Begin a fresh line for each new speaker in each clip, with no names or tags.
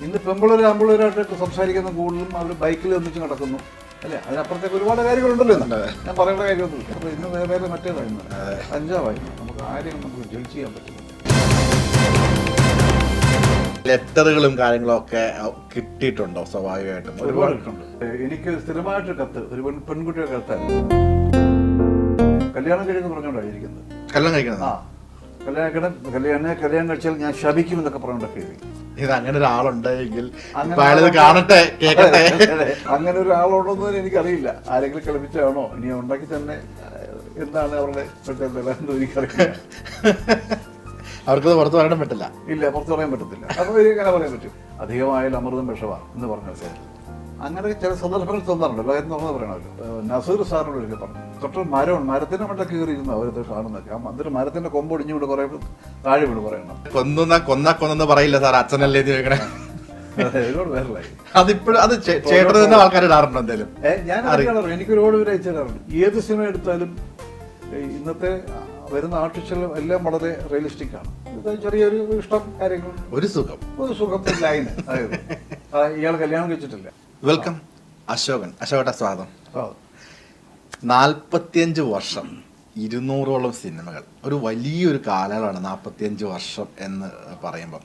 ഇന്ന് പെമ്പിളർ ആമ്പിളരായിട്ടൊക്കെ സംസാരിക്കുന്ന കൂടുതലും അവർ ബൈക്കിൽ ഒന്നിച്ച് നടക്കുന്നു. അല്ലേ? അതിനപ്പുറത്തേക്ക് ഒരുപാട് കാര്യങ്ങളുണ്ടല്ലോ ഞാൻ പറയേണ്ട കാര്യമൊന്നുമില്ല. അപ്പോൾ ഇന്ന് വേറെ വേറെ മറ്റേതായി അഞ്ചാവായി നമുക്ക് ആരെയും നമുക്ക് ജഡ്ജ് ചെയ്യാൻ പറ്റില്ല.
ലെറ്ററുകളും കാര്യങ്ങളും ഒക്കെ കിട്ടിയിട്ടുണ്ടോ സ്വാഭാവികമായിട്ടും?
ഒരുപാട് കിട്ടുന്നുണ്ട് എനിക്ക് സ്ഥിരമായിട്ട് കത്ത് ഒരു പെൺ പെൺകുട്ടിയുടെ കത്താണ് കല്യാണം കഴിക്കുന്നു പറഞ്ഞുകൊണ്ടായിരിക്കുന്നത്
കല്യാണം കഴിക്കുന്നത്?
ആ. കല്യാണം കഴിക്കണം കല്യാണം കല്യാണം കഴിച്ചാൽ ഞാൻ ശപിക്കുമെന്നൊക്കെ പറഞ്ഞുകൊണ്ടൊക്കെ എഴുതി
ഇത് അങ്ങനെ ഒരാളുണ്ടെങ്കിൽ
അങ്ങനെ
ഇപ്പൊ അയാളിത് കാണട്ടെ കേക്കട്ടെ.
അങ്ങനെ ഒരാളുണ്ടെന്ന് എനിക്കറിയില്ല. ആരെങ്കിലും കളിപ്പിച്ചാണോ ഇനി ഉണ്ടാക്കി തന്നെ എന്താണ് അവരുടെ മറ്റേ നില എന്ന് എനിക്കറിയില്ല.
അവർക്കത് പുറത്ത് പറയാൻ പറ്റില്ല.
ഇല്ല പുറത്ത് പറയാൻ പറ്റത്തില്ല. അപ്പൊ ഇങ്ങനെ പറയാൻ പറ്റും. അധികമായാലും അമൃതം വിഷമാണ് എന്ന് പറഞ്ഞത് അങ്ങനെ ചില സന്ദർഭങ്ങൾ തോന്നാറുണ്ട് എന്ന് പറഞ്ഞത് പറയണമല്ലോ നസീർ സാറിനോട് എനിക്ക് പറഞ്ഞു. തൊട്ട് മരമാണ് മരത്തിന്റെ മണ്ട കീറിയിരുന്നു അവരത് കാണുന്നൊക്കെ ആ മന്ദിരം മരത്തിന്റെ കൊമ്പ് ഒടിഞ്ഞുകൊണ്ട് കുറെ താഴെ വീണ് പറയണം
കൊന്ന കൊന്ന കൊന്നെന്ന് പറയില്ല സാർ അച്ഛനല്ലേ ചോദിക്കണേ.
എനിക്കൊരുപാട്
അതിപ്പോഴും അത് ആൾക്കാർ ഇടാറുണ്ടോ എന്തായാലും
ഞാൻ അറിയാറുണ്ട് എനിക്ക് ഒരുപാട് പേര് അയച്ചിട്ടുണ്ട് ഏത് സിനിമ എടുത്താലും ഇന്നത്തെ വരുന്ന ആർട്ടിസ്റ്റുകൾ എല്ലാം വളരെ റിയലിസ്റ്റിക് ആണ്. ചെറിയൊരു ഇഷ്ടം കാര്യങ്ങൾ.
ഒരു സുഖം.
ഒരു സുഖത്തിൽ ലൈന്. അതായത് ഇയാൾ കല്യാണം കഴിച്ചിട്ടില്ല.
വെൽക്കം അശോകൻ. അശോകട്ട സ്വാഗതം. നാൽപ്പത്തിയഞ്ച് വർഷം ഇരുന്നൂറോളം സിനിമകൾ. ഒരു വലിയൊരു കാലയളവാണ് നാൽപ്പത്തിയഞ്ച് വർഷം എന്ന് പറയുമ്പം.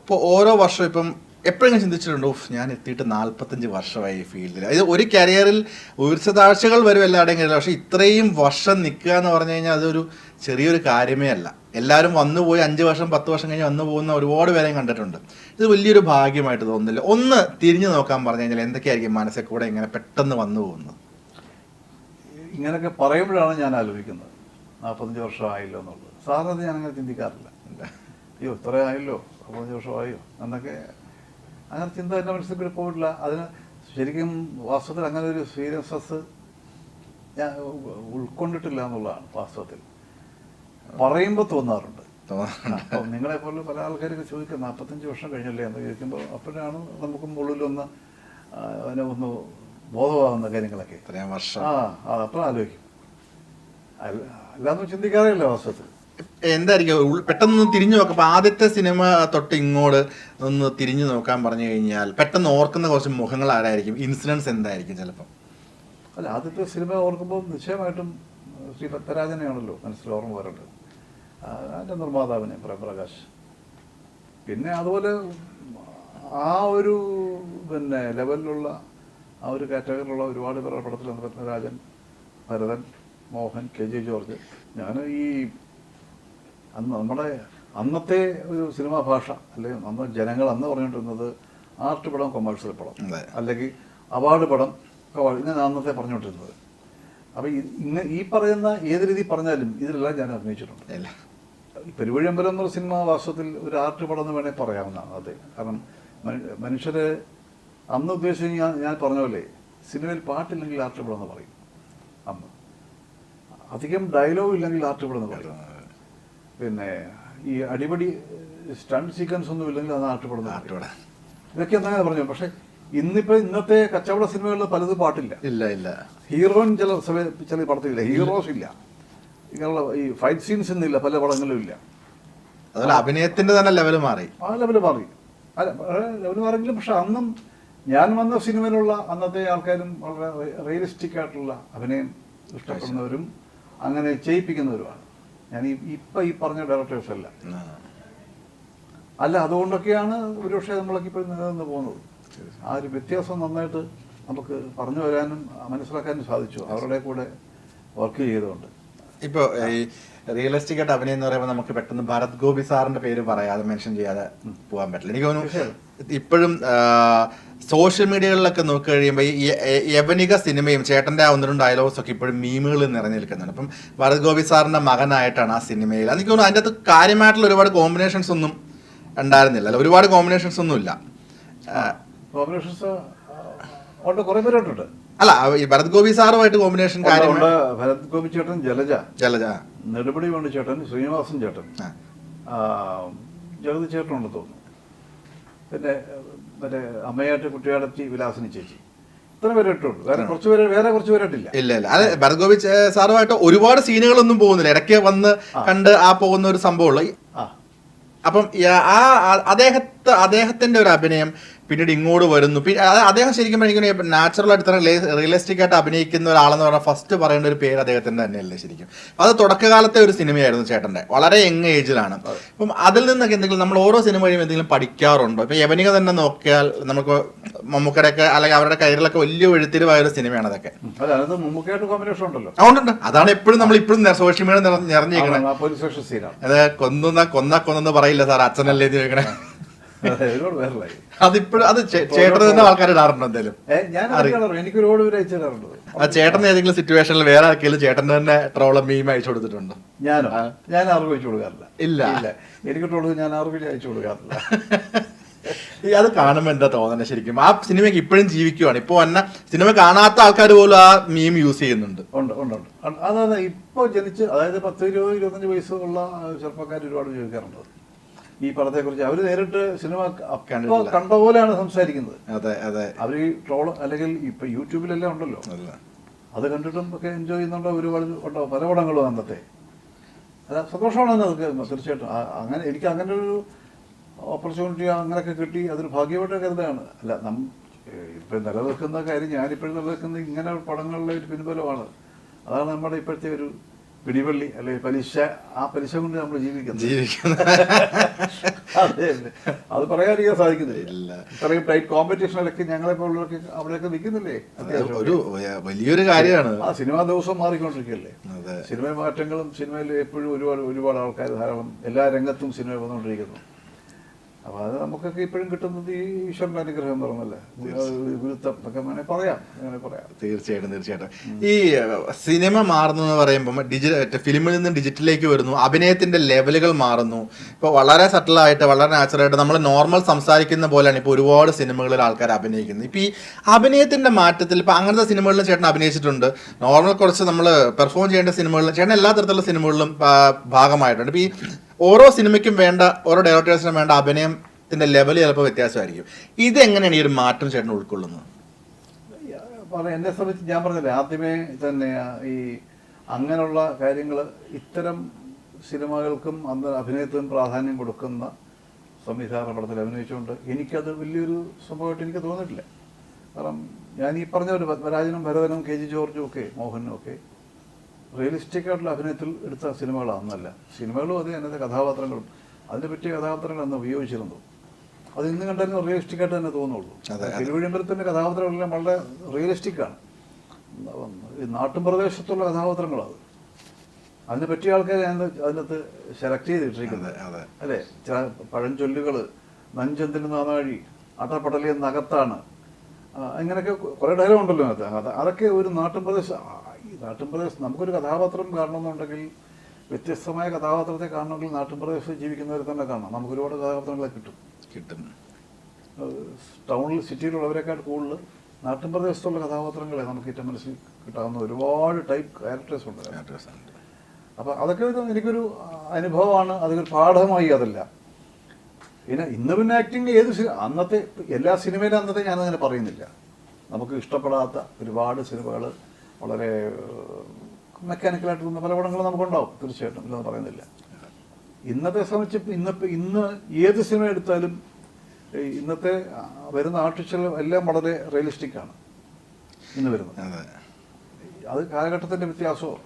ഇപ്പോൾ ഓരോ വർഷം ഇപ്പം എപ്പോഴെങ്കിലും ചിന്തിച്ചിട്ടുണ്ടോ ഞാൻ എത്തിയിട്ട് നാൽപ്പത്തഞ്ച് വർഷമായി ഫീൽഡിൽ. ഇത് ഒരു കരിയറിൽ ഉയർച്ചതാഴ്ചകൾ വരും എല്ലാവരുടെയും കഴിയില്ല പക്ഷേ ഇത്രയും വർഷം നിൽക്കുക എന്ന് പറഞ്ഞു കഴിഞ്ഞാൽ അതൊരു ചെറിയൊരു കാര്യമേ അല്ല. എല്ലാവരും വന്നു പോയി അഞ്ച് വർഷം പത്ത് വർഷം കഴിഞ്ഞ് വന്നു പോകുന്ന ഒരുപാട് പേരെയും കണ്ടിട്ടുണ്ട്. ഇത് വലിയൊരു ഭാഗ്യമായിട്ട് തോന്നുന്നില്ല. ഒന്ന് തിരിഞ്ഞു നോക്കാൻ പറഞ്ഞു കഴിഞ്ഞാൽ എന്തൊക്കെയായിരിക്കും മനസ്സിൽ കൂടെ ഇങ്ങനെ പെട്ടെന്ന് വന്നു പോകുന്നത്?
ഇങ്ങനെയൊക്കെ പറയുമ്പോഴാണ് ഞാൻ ആലോചിക്കുന്നത്. നാൽപ്പത്തഞ്ച് വർഷമായല്ലോ എന്നുള്ളത്. സാധാരണ ഞാൻ അങ്ങനെ ചിന്തിക്കാറില്ല. അയ്യോ ഇത്ര ആയല്ലോ. നാൽപ്പത്തഞ്ച് വർഷമായോ എന്നൊക്കെ അങ്ങനെ ചിന്ത എന്റെ മനസ്സിൽ കൂടി പോയിട്ടില്ല. അതിന് ശരിക്കും വാസ്തവത്തിൽ അങ്ങനെ ഒരു സീരിയസ്നെസ് ഞാൻ ഉൾക്കൊണ്ടിട്ടില്ല എന്നുള്ളതാണ് വാസ്തവത്തിൽ. പറയുമ്പോൾ തോന്നാറുണ്ട്. അപ്പം നിങ്ങളെ പോലെ പല ആൾക്കാരൊക്കെ ചോദിക്കാം നാൽപ്പത്തഞ്ച് വർഷം കഴിഞ്ഞല്ലേ എന്ന് ചോദിക്കുമ്പോൾ അപ്പോഴാണ് നമുക്ക് ഉള്ളിലൊന്ന് ആ, അതിനെ ഒന്ന് ബോധമാകുന്ന കാര്യങ്ങളൊക്കെ.
ഇത്രയും വർഷം.
ആ അപ്പോൾ ആലോചിക്കും. അല്ല അല്ലാന്ന് ചിന്തിക്കാറില്ല വാസ്തവത്തിൽ.
എന്തായിരിക്കും? പെട്ടെന്ന് തിരിഞ്ഞു നോക്കാം. അപ്പൊ ആദ്യത്തെ സിനിമ തൊട്ട് ഇങ്ങോട്ട് ഒന്ന് തിരിഞ്ഞു നോക്കാൻ പറഞ്ഞു കഴിഞ്ഞാൽ പെട്ടെന്ന് ഓർക്കുന്ന കുറച്ച് മുഖങ്ങൾ ആരായിരിക്കും? ഇൻസിഡൻസ് എന്തായിരിക്കും ചിലപ്പോൾ
അല്ല ആദ്യത്തെ സിനിമ ഓർക്കുമ്പോൾ നിശ്ചയമായിട്ടും ശ്രീ പത്മരാജനെയാണല്ലോ മനസ്സിൽ ഓർമ്മ വരേണ്ടത്. അതിന്റെ നിർമ്മാതാവിനെ പ്രേംപ്രകാശ് പിന്നെ അതുപോലെ ആ ഒരു പിന്നെ ലെവലിലുള്ള ആ ഒരു കാറ്റഗറിയിലുള്ള ഒരുപാട് പേരുടെ പടത്തിൽ പത്മരാജൻ ഭരതൻ മോഹൻ കെ ജെ ജോർജ്. ഞാൻ ഈ അന്ന് നമ്മുടെ അന്നത്തെ ഒരു സിനിമാ ഭാഷ അല്ലെങ്കിൽ അന്ന് ജനങ്ങൾ അന്ന് പറഞ്ഞുകൊണ്ടിരുന്നത് ആർട്ട് പടം കൊമേഴ്സ്യൽ പടം. അല്ലെങ്കിൽ അവാർഡ് പടം ഞാൻ ഇങ്ങനെ അന്നത്തെ പറഞ്ഞുകൊണ്ടിരുന്നത്. അപ്പം ഇങ്ങനെ ഈ പറയുന്ന ഏത് രീതി പറഞ്ഞാലും ഇതിലെല്ലാം ഞാൻ അഭിനയിച്ചിട്ടുണ്ട്. പെരുവഴിയമ്പലം എന്നുള്ള സിനിമ വാസ്തവത്തിൽ ഒരു ആർട്ട് പടം എന്ന് വേണേൽ പറയാവുന്നതാണ് അതെ. കാരണം മനുഷ്യരെ അന്ന് ഉദ്ദേശിച്ച് ഞാൻ ഞാൻ പറഞ്ഞ പോലെ സിനിമയിൽ പാട്ടില്ലെങ്കിൽ ആർട്ട് പടം എന്ന് പറയും. അന്ന്. അധികം ഡയലോഗ് ഇല്ലെങ്കിൽ ആർട്ട് പടം എന്ന് പറയും. പിന്നെ ഈ അടിപടി സ്റ്റണ്ട് സീക്വൻസ് ഒന്നും ഇല്ലെങ്കിൽ അത് ആർട്ട് പടം ആർട്ട്.
നാട്ടോടെ
ഇതൊക്കെ അങ്ങനെ പറഞ്ഞു. പക്ഷെ ഇന്നിപ്പോ ഇന്നത്തെ കച്ചവട സിനിമകളിൽ പലതും പാട്ടില്ല.
ഇല്ല ഇല്ല.
ഹീറോയിൻ ചില ചില പടത്തിലില്ല. ഹീറോസ് ഇല്ല. ഇങ്ങനെയുള്ള ഈ ഫൈറ്റ് സീൻസ് ഒന്നുമില്ല പല പടങ്ങളിലും ഇല്ല.
അതുപോലെ അഭിനയത്തിന്റെ തന്നെ ലെവൽ മാറി.
ആ ലെവൽ മാറി. അല്ല ലെവൽ മാറിയെങ്കിലും പക്ഷെ അന്നും ഞാൻ വന്ന സിനിമയിലുള്ള അന്നത്തെ ആൾക്കാരും വളരെ റിയലിസ്റ്റിക് ആയിട്ടുള്ള അഭിനയം ഇഷ്ടപ്പെടുന്നവരും അങ്ങനെ ചെയ്യിപ്പിക്കുന്നവരുമാണ്. ഞാൻ ഇപ്പൊ ഈ പറഞ്ഞ ഡയറക്ടേഴ്സ് അല്ല. അല്ല അതുകൊണ്ടൊക്കെയാണ് ഒരുപക്ഷെ നമ്മളൊക്കെ ഇപ്പോൾ നിലനിന്ന് പോകുന്നത്. ആ ഒരു വ്യത്യാസം നന്നായിട്ട് നമുക്ക് പറഞ്ഞു വരാനും മനസ്സിലാക്കാനും സാധിച്ചു. അവരുടെ കൂടെ വർക്ക് ചെയ്തുകൊണ്ട്.
ഇപ്പൊ ഈ റിയലിസ്റ്റിക് ആയിട്ട് അഭിനയം എന്ന് പറയുമ്പോൾ നമുക്ക് പെട്ടെന്ന് ഭരത് ഗോപി സാറിന്റെ പേര് പറയാതെ മെൻഷൻ ചെയ്യാതെ പോകാൻ പറ്റില്ല. എനിക്ക് തോന്നുന്നു ഇപ്പോഴും സോഷ്യൽ മീഡിയകളിലൊക്കെ നോക്കി കഴിയുമ്പോൾ ഈ യവനിക സിനിമയും ചേട്ടന്റെ ആ ഒന്ന് രണ്ട് ഡയലോഗ്സ് ഒക്കെ ഇപ്പോഴും മീമുകളിൽ നിറഞ്ഞു നിൽക്കുന്നുണ്ട് അപ്പം ഭരത് ഗോപി സാറിന്റെ മകനായിട്ടാണ് ആ സിനിമയിൽ. എനിക്ക് തോന്നുന്നു അതിന്റെ അകത്ത് കാര്യമായിട്ടുള്ള ഒരുപാട് കോമ്പിനേഷൻസ് ഒന്നും ഉണ്ടായിരുന്നില്ല. അല്ല ഒരുപാട് കോമ്പിനേഷൻസ് ഒന്നും ഇല്ല
കോമ്പിനേഷൻസ് ഉണ്ട് കുറെ പേരുണ്ട്.
അല്ല ഈ ഭരത് ഗോപി സാറുമായിട്ട് കോമ്പിനേഷൻ കാര്യം
ഉണ്ട്. ഭരത് ഗോപി ചേട്ടൻ ജലജ.
ജലജ.
നെടുപടി വേണു ചേട്ടൻ ശ്രീനിവാസൻ ചേട്ടൻ.
ആ.
ചേട്ടൻ ജഗതി ചേട്ടനുണ്ട് തോന്നുന്നു. പിന്നെ മറ്റേ അമ്മയായിട്ട് കുട്ടിയാടത്തി വിലാസിനി ചേച്ചി. ഇത്ര പേരായിട്ടുള്ളൂ വേറെ കുറച്ച് പേര് വേറെ കുറച്ച് പേരായിട്ടില്ല.
ഇല്ല ഇല്ല. അത് ഭരത് ഗോപി സാറുമായിട്ട് ഒരുപാട് സീനുകളൊന്നും പോകുന്നില്ല. ഇടയ്ക്ക് വന്ന് കണ്ട് ആ പോകുന്ന ഒരു സംഭവമുള്ളൂ. അപ്പം ആ- അദ്ദേഹത്തെ അദ്ദേഹത്തിന്റെ ഒരു അഭിനയം പിന്നീട് ഇങ്ങോട്ട് വരുന്നു. പിന്നെ അത് അദ്ദേഹം ശരിക്കും എനിക്ക് നാച്ചുറൽ ആയിട്ട് തന്നെ റിയലിസ്റ്റിക് ആയിട്ട് അഭിനയിക്കുന്ന ഒരാളെന്ന് പറഞ്ഞാൽ ഫസ്റ്റ് പറയേണ്ട ഒരു പേര് അദ്ദേഹത്തിന്റെ തന്നെയല്ലേ ശരിക്കും. അത് തുടക്കകാലത്തെ ഒരു സിനിമയായിരുന്നു ചേട്ടന്റെ വളരെ യങ് ഏജിലാണ്. അപ്പം അതിൽ നിന്നൊക്കെ എന്തെങ്കിലും നമ്മൾ ഓരോ സിനിമ വഴിയും എന്തെങ്കിലും പഠിക്കാറുണ്ടോ? ഇപ്പൊ യവനിക തന്നെ നോക്കിയാൽ നമുക്ക് മമ്മൂക്കടൊക്കെ അല്ലെങ്കിൽ അവരുടെ കയ്യിലൊക്കെ വലിയ എഴുത്തിരുവായ ഒരു സിനിമയാണ് അതൊക്കെ. അതുകൊണ്ടുണ്ട് അതാണ് എപ്പോഴും നമ്മൾ ഇപ്പോഴും സോഷ്യൽ മീഡിയ അത് കൊന്നുന്ന കൊന്ന കൊന്നെന്ന് പറയില്ല സാർ അച്ഛനല്ലേ ചോദിക്കണേ. അതിപ്പോഴും അത് ചേ- ചേട്ടന് തന്നെ ആൾക്കാർ ഇടാറുണ്ട് എന്തായാലും?
ഞാൻ എനിക്ക് ഒരുപാട് പേര് അയച്ചു തരാറുണ്ട്
ആ ചേട്ടൻ ഏതെങ്കിലും സിറ്റുവേഷനിൽ വേറെ ആർക്കെങ്കിലും ചേട്ടൻ തന്നെ ട്രോള മീം അയച്ചു കൊടുത്തിട്ടുണ്ടോ?
ഞാനോ? ഞാൻ ആർക്കും അയച്ചു കൊടുക്കാറില്ല.
ഇല്ല.
ഇല്ല. എനിക്ക് ട്രോൾ ഞാൻ ആർക്കും അയച്ചു കൊടുക്കാറില്ല.
ഈ അത് കാണുമ്പോൾ എന്താ തോന്നുന്നത് ശരിക്കും? ആ സിനിമയ്ക്ക് ഇപ്പോഴും ജീവിക്കുവാണ്. ഇപ്പൊ വന്ന സിനിമ കാണാത്ത ആൾക്കാർ പോലും ആ മീം യൂസ് ചെയ്യുന്നുണ്ട്.
ഉണ്ട് ഉണ്ട് ഉണ്ട്. അതായത് ഇപ്പോൾ ജനിച്ച് അതായത് പത്ത് ഇരുപത് ഇരുപത്തഞ്ച് വയസ്സുള്ള ചെറുപ്പക്കാർ ഒരുപാട് ചോദിക്കാറുണ്ട് ഈ പടത്തെക്കുറിച്ച് അവർ നേരിട്ട് സിനിമ കണ്ട പോലെയാണ് സംസാരിക്കുന്നത്.
അതെ അതെ.
അവർ ഈ ട്രോൾ അല്ലെങ്കിൽ ഇപ്പൊ യൂട്യൂബിലെല്ലാം ഉണ്ടല്ലോ. അത് കണ്ടിട്ടും ഒക്കെ എൻജോയ് ചെയ്യുന്നുണ്ടോ? ഒരുപാട് ഉണ്ടോ? പല പടങ്ങളും അന്നത്തെ. അല്ല സന്തോഷമാണ് അതൊക്കെ തീർച്ചയായിട്ടും. അങ്ങനെ എനിക്ക് അങ്ങനെ ഒരു ഓപ്പർച്യൂണിറ്റി അങ്ങനെയൊക്കെ കിട്ടി. അതൊരു ഭാഗ്യമായിട്ട് കരുതാണ് അല്ല നം ഇപ്പം നിലനിൽക്കുന്ന കാര്യം ഞാനിപ്പോഴും നിലനിൽക്കുന്ന ഇങ്ങനെ പടങ്ങളിലെ ഒരു പിൻബലമാണ്. അതാണ് നമ്മുടെ ഇപ്പോഴത്തെ ഒരു പിടിവള്ളി അല്ലെങ്കിൽ പലിശ ആ പലിശ കൊണ്ട് നമ്മൾ ജീവിക്കുന്നത്.
ജീവിക്കുന്നു
അതെ അതെ. പറയാതിരിക്കാൻ സാധിക്കുന്നില്ല. ഇത്രയും ടൈറ്റ് കോമ്പറ്റീഷനിലൊക്കെ ഞങ്ങളെ പോലുള്ളവർക്ക് അവിടെയൊക്കെ നിൽക്കുന്നില്ലേ?
ഒരു വലിയൊരു കാര്യമാണ്.
ആ സിനിമാ ദിവസം മാറിക്കൊണ്ടിരിക്കുകയല്ലേ? സിനിമ മാറ്റങ്ങളും സിനിമയിൽ എപ്പോഴും ഒരുപാട് ഒരുപാട് ആൾക്കാർ ധാരാളം എല്ലാ രംഗത്തും സിനിമ വന്നുകൊണ്ടിരിക്കുന്നു. അപ്പൊ അത് നമുക്കൊക്കെ ഇപ്പോഴും കിട്ടുന്നത് ഈ ഈശ്വരന്റെ അനുഗ്രഹം എന്ന് പറഞ്ഞല്ലേ? ഗുരുത്വം. എന്നൊക്കെ വേണേ പറയാം. അങ്ങനെ പറയാം.
തീർച്ചയായിട്ടും തീർച്ചയായിട്ടും. ഈ സിനിമ മാറുന്നു എന്ന് പറയുമ്പോൾ ഡിജിറ്റൽ ഫിലിമിൽ നിന്ന് ഡിജിറ്റലിലേക്ക് വരുന്നു. അഭിനയത്തിന്റെ ലെവലുകൾ മാറുന്നു. ഇപ്പോൾ വളരെ സട്ടിലായിട്ട് വളരെ നാച്ചുറലായിട്ട് നമ്മൾ നോർമൽ സംസാരിക്കുന്ന പോലെയാണ് ഇപ്പോൾ ഒരുപാട് സിനിമകളിൽ ആൾക്കാർ അഭിനയിക്കുന്നത്. ഇപ്പൊ ഈ അഭിനയത്തിന്റെ മാറ്റത്തിൽ ഇപ്പൊ അങ്ങനത്തെ സിനിമകളിലും ചേട്ടൻ അഭിനയിച്ചിട്ടുണ്ട്. നോർമൽ കുറച്ച് നമ്മൾ പെർഫോം ചെയ്യേണ്ട സിനിമകളിലും ചേട്ടൻ എല്ലാ തരത്തിലുള്ള സിനിമകളിലും ഭാഗമായിട്ടുണ്ട്. ഇപ്പൊ ഈ ഓരോ സിനിമയ്ക്കും വേണ്ട ഓരോ ഡയറക്ടേഴ്സിനും വേണ്ട അഭിനയത്തിന്റെ ലെവൽ ചിലപ്പോൾ വ്യത്യാസമായിരിക്കും. ഇതെങ്ങനെയാണ് ഈ ഒരു മാറ്റം ചേട്ടൻ ഉൾക്കൊള്ളുന്നത്?
എന്നെ സംബന്ധിച്ച് ഞാൻ പറഞ്ഞില്ലേ ആദ്യമേ തന്നെ ഈ അങ്ങനെയുള്ള കാര്യങ്ങൾ ഇത്തരം സിനിമകൾക്കും അന്ന് അഭിനയത്തിനും പ്രാധാന്യം കൊടുക്കുന്ന സംവിധാന പടത്തിൽ അഭിനയിച്ചുകൊണ്ട് എനിക്കത് വലിയൊരു സംഭവമായിട്ട് എനിക്ക് തോന്നിയിട്ടില്ല. കാരണം ഞാൻ ഈ പറഞ്ഞ ഒരു പത്മരാജനും ഭരതനും കെ ജി ജോർജും ഒക്കെ മോഹനും ഒക്കെ റിയലിസ്റ്റിക് ആയിട്ടുള്ള അഭിനയത്തിൽ എടുത്ത സിനിമകളാണെന്നല്ല സിനിമകളും അത് അതിനകത്തെ കഥാപാത്രങ്ങളും. അതിനെ പറ്റിയ കഥാപാത്രങ്ങൾ അന്ന് ഉപയോഗിച്ചിരുന്നു. അത് ഇന്ന് കണ്ടാലും റിയലിസ്റ്റിക് ആയിട്ട് തന്നെ തോന്നുള്ളൂ. തിരുവനന്തപുരത്തിന്റെ കഥാപാത്രങ്ങളെല്ലാം വളരെ റിയലിസ്റ്റിക് ആണ് ഈ നാട്ടും പ്രദേശത്തുള്ള കഥാപാത്രങ്ങളത്. അതിനെ പറ്റിയ ആൾക്കാരെ ഞാൻ അതിനകത്ത് സെലക്ട് ചെയ്തിട്ടിരിക്കുന്നത്. അല്ലേ? ചില പഴഞ്ചൊല്ലുകൾ നഞ്ചന്തിന് നാനാഴി അട്ടപ്പടലിയ നകത്താണ്. ആ, ഇങ്ങനെയൊക്കെ കുറെ ഡയലോഗ് ഉണ്ടല്ലോ അതിനകത്ത്. അതൊക്കെ ഒരു നാട്ടിൻ പ്രദേശം ഈ നാട്ടിൻ പ്രദേശം നമുക്കൊരു കഥാപാത്രം കാണണമെന്നുണ്ടെങ്കിൽ വ്യത്യസ്തമായ കഥാപാത്രത്തെ കാണണമെങ്കിൽ നാട്ടിൻ പ്രദേശത്ത് ജീവിക്കുന്നവരെ തന്നെ കാണണം. നമുക്ക് ഒരുപാട് കഥാപാത്രങ്ങളെ കിട്ടും.
കിട്ടും.
ടൗണിൽ സിറ്റിയിലുള്ളവരെക്കാൾ കൂടുതൽ നാട്ടിൻ പ്രദേശത്തുള്ള കഥാപാത്രങ്ങളെ നമുക്ക് ഏറ്റവും മനസ്സിൽ കിട്ടാവുന്ന ഒരുപാട് ടൈപ്പ് ക്യാരക്ടേഴ്സ് ഉണ്ട്. അപ്പൊ അതൊക്കെ ഒരു എനിക്കൊരു അനുഭവമാണ്. അതൊരു പാഠമായി അതല്ല. പിന്നെ ഇന്ന് പിന്നെ ആക്ടിങ് ഏത് അന്നത്തെ എല്ലാ സിനിമയിലും അന്നത്തെ ഞാനങ്ങനെ പറയുന്നില്ല. നമുക്ക് ഇഷ്ടപ്പെടാത്ത ഒരുപാട് സിനിമകൾ വളരെ മെക്കാനിക്കലായിട്ട് തോന്നുന്ന പല പടങ്ങളും നമുക്കുണ്ടാവും തീർച്ചയായിട്ടും ഇല്ലെന്ന് പറയുന്നില്ല. ഇന്നത്തെ സംബന്ധിച്ച് ഇന്ന് ഇന്ന് ഏത് സിനിമ എടുത്താലും ഇന്നത്തെ വരുന്ന ആർട്ടിഫിഷ്യൽ എല്ലാം വളരെ റിയലിസ്റ്റിക് ആണ് ഇന്ന് വരുന്നത്.
അതെ.
കാലഘട്ടത്തിന്റെ വ്യത്യാസമോ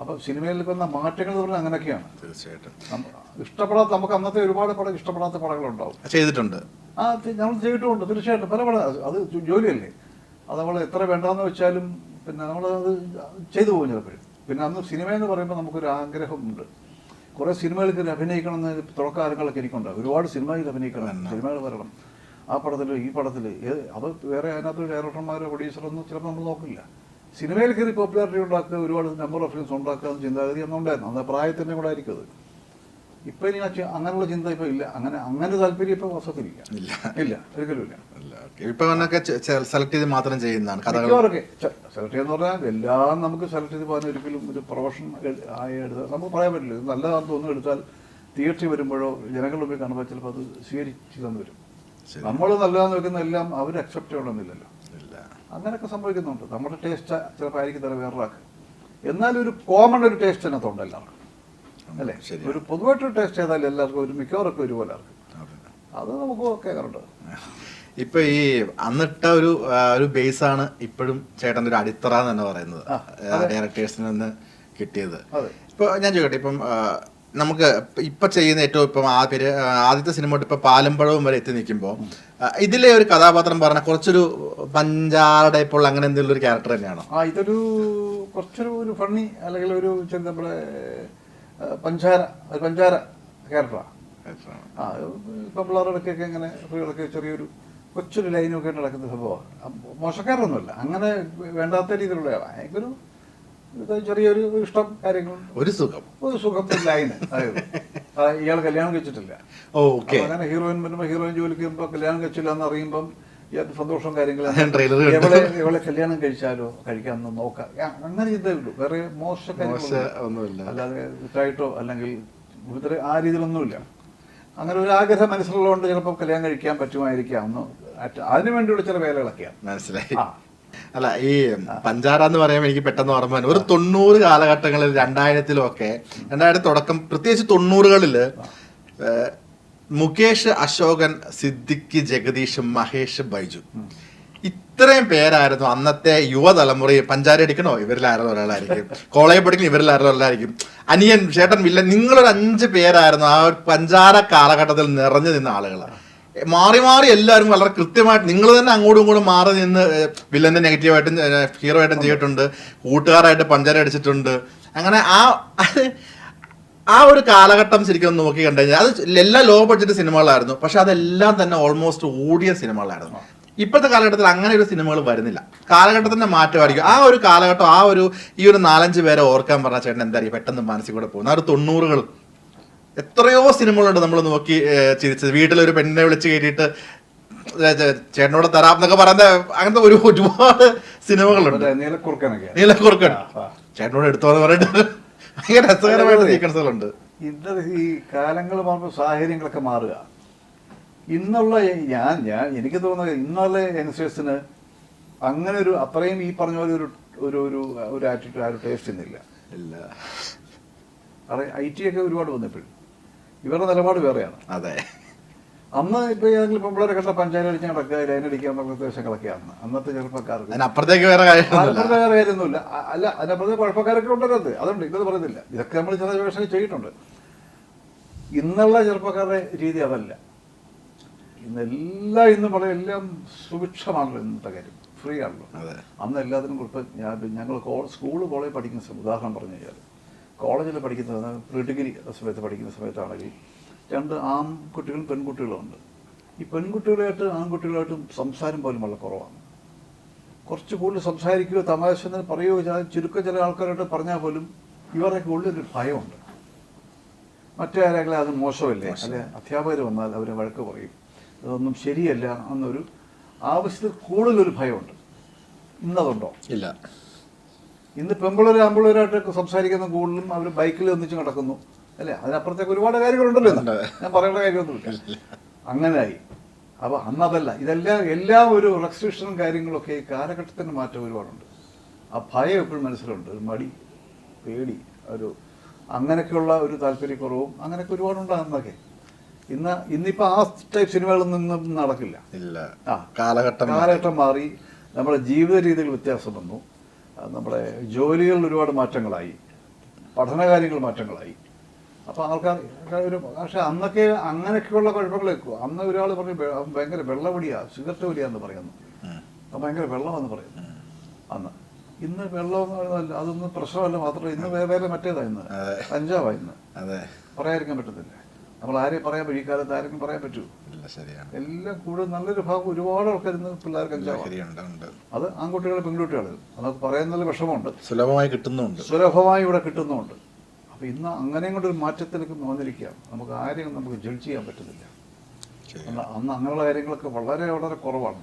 അപ്പം സിനിമയിൽ വന്ന മാറ്റങ്ങൾ എന്ന് പറഞ്ഞാൽ അങ്ങനെയൊക്കെയാണ്.
തീർച്ചയായിട്ടും.
ഇഷ്ടപ്പെടാത്ത നമുക്ക് അന്നത്തെ ഒരുപാട് പടം ഇഷ്ടപ്പെടാത്ത പടങ്ങളുണ്ടാവും.
ചെയ്തിട്ടുണ്ട്.
ആ നമ്മൾ ചെയ്തിട്ടുമുണ്ട് തീർച്ചയായിട്ടും. പല പടം അത് ജോലിയല്ലേ? അത് നമ്മൾ എത്ര വേണ്ടാന്ന് വെച്ചാലും പിന്നെ നമ്മളത് ചെയ്തു പോകും ചിലപ്പോഴും പിന്നെ അന്ന് സിനിമ എന്ന് പറയുമ്പോൾ നമുക്കൊരു ആഗ്രഹമുണ്ട്. കുറേ സിനിമകൾക്ക് അഭിനയിക്കണം എന്ന് തുടക്കാലങ്ങളൊക്കെ എനിക്കുണ്ട്. ഒരുപാട് സിനിമയിൽ അഭിനയിക്കണം. സിനിമകൾ വരണം. ആ പടത്തിൽ ഈ പടത്തിൽ അത് വേറെ അതിനകത്ത് ഡയറക്ടർമാരോ പ്രൊഡ്യൂസറൊന്നും ചിലപ്പോൾ നമ്മൾ നോക്കില്ല. സിനിമയിൽ കയറി പോപ്പുലാരിറ്റി ഉണ്ടാക്കുക ഒരുപാട് നമ്പർ ഓഫ് ഫിലിംസ് ഉണ്ടാക്കുക എന്ന ചിന്താഗതി അന്നുണ്ടായിരുന്നു. അന്ന് പ്രായത്തിന്റെ കൂടെ ആയിരിക്കും അത്. ഇപ്പം ഇനി അങ്ങനെയുള്ള ചിന്ത ഇപ്പൊ ഇല്ല. അങ്ങനെ അങ്ങനെ താല്പര്യം ഇപ്പൊ വസത്തിലില്ല
ഇല്ല.
ഒരിക്കലും ഇല്ല.
ഇപ്പൊ സെലക്ട് ചെയ്ത് മാത്രം ചെയ്യുന്നതാണ്
മിക്കവാറൊക്കെ സെലക്ട് ചെയ്യുന്ന പറഞ്ഞാൽ എല്ലാം നമുക്ക് സെലക്ട് ചെയ്ത് പോകാൻ ഒരിക്കലും ഒരു പ്രൊഫഷൻ ആയി എടുത്താൽ നമുക്ക് പറയാൻ പറ്റില്ല. നല്ലതാണെന്ന് തോന്നുന്നു എടുത്താൽ തിയേറ്ററിൽ വരുമ്പോഴോ ജനങ്ങളുടെ മുമ്പിൽ കാണുമ്പോൾ ചിലപ്പോൾ അത് സ്വീകരിച്ചു തന്നു
വരും.
നമ്മൾ നല്ലതാന്ന് വെക്കുന്ന എല്ലാം അവർ അക്സെപ്റ്റ് ചെയ്യണമെന്നില്ലല്ലോ. അങ്ങനെയൊക്കെ സംഭവിക്കുന്നുണ്ട്. നമ്മുടെ ടേസ്റ്റ് ചിലപ്പോൾ ആയിരിക്കും തന്നെ വേറൊരാൾക്ക്. എന്നാലും ഒരു കോമൺ ഒരു ടേസ്റ്റ് അതിനകത്തുണ്ട് എല്ലാവർക്കും. അല്ലേ? ഒരു പൊതുവായിട്ട് ടേസ്റ്റ് ചെയ്താൽ എല്ലാവർക്കും ഒരു മിക്കവർക്കും ഒരുപോലെ
അതെ.
നമുക്ക് കേൾക്കാറുണ്ട്
ഇപ്പൊ ഈ അന്നിട്ട ഒരു ഒരു ബേസ് ആണ് ഇപ്പോഴും ചേട്ടന്റെ ഒരു അടിത്തറ എന്ന് തന്നെ പറയുന്നത്. ഡയറക്ടേഴ്സിൽ നിന്ന് കിട്ടിയത്. ഇപ്പൊ ഞാൻ ചോദിക്കട്ടെ ഇപ്പം നമുക്ക് ഇപ്പൊ ചെയ്യുന്ന ഏറ്റവും ഇപ്പം ആ പേര് ആ, ആദ്യത്തെ സിനിമ തൊട്ട് ഇപ്പൊ പാലമ്പഴവും വരെ എത്തി നിൽക്കുമ്പോൾ ഇതിലെ ഒരു കഥാപാത്രം പറഞ്ഞ കുറച്ചൊരു പഞ്ചാരുടെ ഇപ്പോൾ അങ്ങനെ എന്തെങ്കിലും ഒരു ക്യാരക്ടർ തന്നെയാണോ?
ആ ഇതൊരു കുറച്ചൊരു ഒരു ഫണ്ണി അല്ലെങ്കിൽ ഒരു നമ്മുടെ പഞ്ചാര ഒരു പഞ്ചാര ക്യാരക്ടറാണ് ആ പിള്ളേരുടെയൊക്കെ ഇങ്ങനെ സ്ത്രീകളൊക്കെ ചെറിയൊരു കൊച്ചൊരു ലൈനൊക്കെ നടക്കുന്ന സംഭവമാണ്. മോശക്കാരൊന്നുമല്ല. അങ്ങനെ വേണ്ടാത്ത രീതിയിലുള്ള ഭയങ്കര ചെറിയൊരു ഇഷ്ടം കാര്യങ്ങൾ
ഒരു സുഖം.
ഒരു സുഖം ലൈന് ഇയാൾ കല്യാണം കഴിച്ചിട്ടില്ല. അങ്ങനെ ഹീറോയിൻ വരുമ്പോ ഹീറോയിൻ ജോലിക്ക് വരുമ്പോ കല്യാണം കഴിച്ചില്ല എന്ന് അറിയുമ്പം സന്തോഷം കാര്യങ്ങളും. ഇവളെ കല്യാണം കഴിച്ചാലോ കഴിക്കാമെന്ന് നോക്കാം. അങ്ങനെ ഇതേ ഉള്ളൂ. വേറെ മോശ
ഒന്നുമില്ല.
അല്ലാതെ ഇതായിട്ടോ അല്ലെങ്കിൽ ആ രീതിയിലൊന്നുമില്ല. അങ്ങനെ ഒരു ആഗ്രഹം മനസ്സിലുള്ളതുകൊണ്ട് ചിലപ്പോൾ കല്യാണം കഴിക്കാൻ പറ്റുമായിരിക്കാം എന്ന് അതിനു വേണ്ടിയുള്ള ചില വേലകളൊക്കെയാണ്.
മനസ്സിലായി. അല്ല ഈ പഞ്ചാര എന്ന് പറയുമ്പോൾ എനിക്ക് പെട്ടെന്ന് ഓർമ്മ. ഒരു തൊണ്ണൂറ് കാലഘട്ടങ്ങളിൽ രണ്ടായിരത്തിലും ഒക്കെ രണ്ടായിരത്തി തുടക്കം പ്രത്യേകിച്ച് തൊണ്ണൂറുകളിൽ ഏഹ്, മുകേഷ് അശോകൻ സിദ്ദിഖ് ജഗദീഷ് മഹേഷ് ബൈജു. ഇത്രയും പേരായിരുന്നു അന്നത്തെ യുവതലമുറയെ പഞ്ചാര അടിക്കണോ? ഇവരിലായിരുന്നു ഒരാളായിരിക്കും. കോളേജ് പഠിക്കണം ഇവരിലായിരുന്നു ഒരാളായിരിക്കും. അനിയൻ ചേട്ടൻ വില്ലൻ നിങ്ങളൊരു അഞ്ച് പേരായിരുന്നു ആ ഒരു പഞ്ചാര കാലഘട്ടത്തിൽ നിറഞ്ഞു നിന്ന ആളുകളാണ് മാറി മാറി എല്ലാവരും വളരെ കൃത്യമായിട്ട് നിങ്ങൾ തന്നെ അങ്ങോട്ടും ഇങ്ങോട്ടും മാറി നിന്ന് വില്ലന്റെ നെഗറ്റീവായിട്ടും ഹീറോ ആയിട്ടും ചെയ്തിട്ടുണ്ട്. കൂട്ടുകാരായിട്ട് പഞ്ചാര അടിച്ചിട്ടുണ്ട്. അങ്ങനെ ആ ആ ഒരു കാലഘട്ടം ശരിക്കും നോക്കി കണ്ടു കഴിഞ്ഞാൽ അത് എല്ലാ ലോ ബഡ്ജറ്റ് സിനിമകളായിരുന്നു. പക്ഷെ അതെല്ലാം തന്നെ ഓൾമോസ്റ്റ് ഓടിയ സിനിമകളായിരുന്നു. ഇപ്പോഴത്തെ കാലഘട്ടത്തിൽ അങ്ങനെ ഒരു സിനിമകൾ വരുന്നില്ല. കാലഘട്ടത്തിന്റെ മാറ്റമായിരിക്കും. ആ ഒരു കാലഘട്ടം ആ ഒരു ഈ ഒരു നാലഞ്ച് പേരെ ഓർക്കാൻ പറഞ്ഞ ചേട്ടൻ എന്താ പറയുക പെട്ടെന്ന് മനസ്സിൽ കൂടെ പോകുന്നത് ആ ഒരു തൊണ്ണൂറുകൾ. എത്രയോ സിനിമകളുണ്ട് നമ്മൾ നോക്കി ചിരിച്ചത്. വീട്ടിലൊരു പെണ്ണിനെ വിളിച്ച് കയറ്റിയിട്ട് ചേട്ടനോട് തരാം എന്നൊക്കെ പറയുന്ന അങ്ങനത്തെ ഒരു ഒരുപാട് സിനിമകളുണ്ട്. നീലക്കുറുക്കൻ.
നീലക്കുറുക്കൻ
ചേട്ടനോട് എടുത്തോന്ന് പറഞ്ഞിട്ട്. ഭയങ്കര രസകരമായിട്ട് സീക്വൻസുകളുണ്ട്
ഇന്നത് ഈ കാലങ്ങൾ മാറുമ്പോൾ സാഹചര്യങ്ങളൊക്കെ മാറുക. ഇന്നുള്ള ഞാൻ ഞാൻ എനിക്ക് തോന്നുന്നത് ഇന്നുള്ള യങ്സ്റ്റേഴ്സിന് അങ്ങനെ ഒരു അത്രയും ഈ പറഞ്ഞ പോലെ ഒരു ഒരു ഒരു ഒരു ആറ്റിറ്റ്യൂഡ് ആ ഒരു ടേസ്റ്റ് ഇന്നില്ല.
ഇല്ല.
ഐ ടി ഒക്കെ ഒരുപാട് വന്നപ്പോഴും. ഇവരുടെ നിലപാട് വേറെയാണ്.
അതെ.
അന്ന് ഇപ്പൊ ഏതെങ്കിലും പെമ്പിളരെ കണ്ട പഞ്ചായത്ത് അടിച്ച് നടക്കുക ലൈനടിക്കുക എന്നുള്ള നിർദ്ദേശങ്ങളൊക്കെയാണ് അന്നത്തെ ചെറുപ്പക്കാർക്ക്.
അതിനപ്പുറത്തേക്ക് വേറെ
അതിനപ്പുറത്തെ വേറെ കാര്യമൊന്നുമില്ല. അല്ല അതിനപ്പുറത്തെ കുഴപ്പക്കാരൊക്കെ ഉണ്ടത് അതുണ്ട് ഇന്നത് പറയുന്നില്ല ഇതൊക്കെ നമ്മൾ ചില വേഷങ്ങൾ ചെയ്തിട്ടുണ്ട്. ഇന്നുള്ള ചെറുപ്പക്കാരുടെ രീതി അതല്ല. ഇന്നെല്ലാം ഇന്ന് പറയും എല്ലാം സുഭിക്ഷമാണല്ലോ ഇന്നത്തെ കാര്യം. ഫ്രീ ആണല്ലോ. അന്ന് എല്ലാത്തിനും കുറിപ്പ് ഞാൻ ഞങ്ങൾ സ്കൂൾ കോളേജ് പഠിക്കുന്ന സമയം ഉദാഹരണം പറഞ്ഞു കഴിഞ്ഞാൽ കോളേജിൽ പഠിക്കുന്ന പ്രീ ഡിഗ്രി സമയത്ത് പഠിക്കുന്ന സമയത്താണെങ്കിൽ രണ്ട് ആൺകുട്ടികളും പെൺകുട്ടികളും ഉണ്ട് ഈ പെൺകുട്ടികളായിട്ട് ആൺകുട്ടികളായിട്ടും സംസാരം പോലും വളരെ കുറവാണ്. കുറച്ച് കൂടുതൽ സംസാരിക്കുകയോ തമാശ എന്ന് പറയുകയോ ചെയ്താൽ ചുരുക്കം ചില ആൾക്കാരായിട്ട് പറഞ്ഞാൽ പോലും ഇവരുടെയൊക്കെ ഒരു ഭയമുണ്ട്. മറ്റേ ആരെങ്കിലും അത് മോശമല്ലേ? അല്ലെ അധ്യാപകർ വന്നാൽ അവർ വഴക്ക് പറയും. അതൊന്നും ശരിയല്ല എന്നൊരു ആവശ്യത്തിൽ കൂടുതലൊരു ഭയമുണ്ട്. ഇന്നതുണ്ടോ?
ഇല്ല.
ഇന്ന് പെമ്പിളരും ആമ്പിളരായിട്ടൊക്കെ സംസാരിക്കുന്ന കൂടുതലും അവർ ബൈക്കിൽ ഒന്നിച്ച് നടക്കുന്നു. അല്ലേ? അതിനപ്പുറത്തേക്ക് ഒരുപാട് കാര്യങ്ങളുണ്ടല്ലോ ഞാൻ പറയേണ്ട കാര്യമൊന്നുമില്ല. അങ്ങനെയായി. അപ്പൊ അന്നതല്ല ഇതെല്ലാം എല്ലാം ഒരു റെസ്ട്രിക്ഷനും കാര്യങ്ങളൊക്കെ ഈ കാലഘട്ടത്തിന് മാറ്റം ഒരുപാടുണ്ട്. ആ ഭയം എപ്പോഴും മനസ്സിലുണ്ട്. ഒരു മടി പേടി ഒരു അങ്ങനെയൊക്കെയുള്ള ഒരു താല്പര്യക്കുറവും അങ്ങനെയൊക്കെ ഒരുപാടുണ്ട് അന്നൊക്കെ. ഇന്ന് ഇന്നിപ്പോ ആ ടൈപ്പ് സിനിമകളിൽ നിന്നും നടക്കില്ല.
ഇല്ല.
ആ.
കാലഘട്ടം
കാലഘട്ടം മാറി. നമ്മുടെ ജീവിത രീതികൾ വ്യത്യാസം വന്നു. നമ്മുടെ ജോലികളിൽ ഒരുപാട് മാറ്റങ്ങളായി. പഠനകാര്യങ്ങൾ മാറ്റങ്ങളായി. അപ്പൊ ആൾക്കാർ ഒരു പക്ഷെ അന്നൊക്കെ അങ്ങനെയൊക്കെയുള്ള കുഴപ്പങ്ങളേക്കോ അന്ന് ഒരാൾ പറഞ്ഞു ഭയങ്കര വെള്ളപൊടിയാ സിഗരറ്റ് പൊടിയാന്ന് പറയുന്നു അപ്പൊ ഭയങ്കര വെള്ളമെന്ന് പറയുന്നു. അന്ന്. ഇന്ന് വെള്ളം അതൊന്നും പ്രശ്നമല്ല മാത്രമല്ല ഇന്ന് വേറെ മറ്റേതാ ഇന്ന്.
അതെ.
കഞ്ചാവാ ഇന്ന്. പറയാതിരിക്കാൻ പറ്റത്തില്ല. നമ്മൾ ആരെയും പറയാൻ പറ്റും ഈ കാലത്ത് ആരെങ്കിലും പറയാൻ പറ്റൂ. എല്ലാം കൂടുതൽ നല്ലൊരു ഭാഗം ഒരുപാട് ആൾക്കാർ ഇന്ന് പിള്ളേർ കഞ്ചാവാണ്
ശരിയുണ്ട് ഉണ്ട്
അത് ആൺകുട്ടികൾ പെൺകുട്ടികൾ അതൊക്കെ പറയുന്നതിൽ വിഷമമുണ്ട്.
സുലഭമായി കിട്ടുന്നുണ്ട്.
സുലഭമായി ഇവിടെ കിട്ടുന്നുമുണ്ട് അപ്പൊ ഇന്ന് അങ്ങനെയും കൊണ്ട് ഒരു മാറ്റത്തിലേക്ക് വന്നിരിക്കുകയാണ് നമുക്ക് ആരെയും നമുക്ക് ജഡ്ജ് ചെയ്യാൻ പറ്റുന്നില്ല. അന്ന് അങ്ങനെയുള്ള കാര്യങ്ങളൊക്കെ വളരെ വളരെ കുറവാണ്.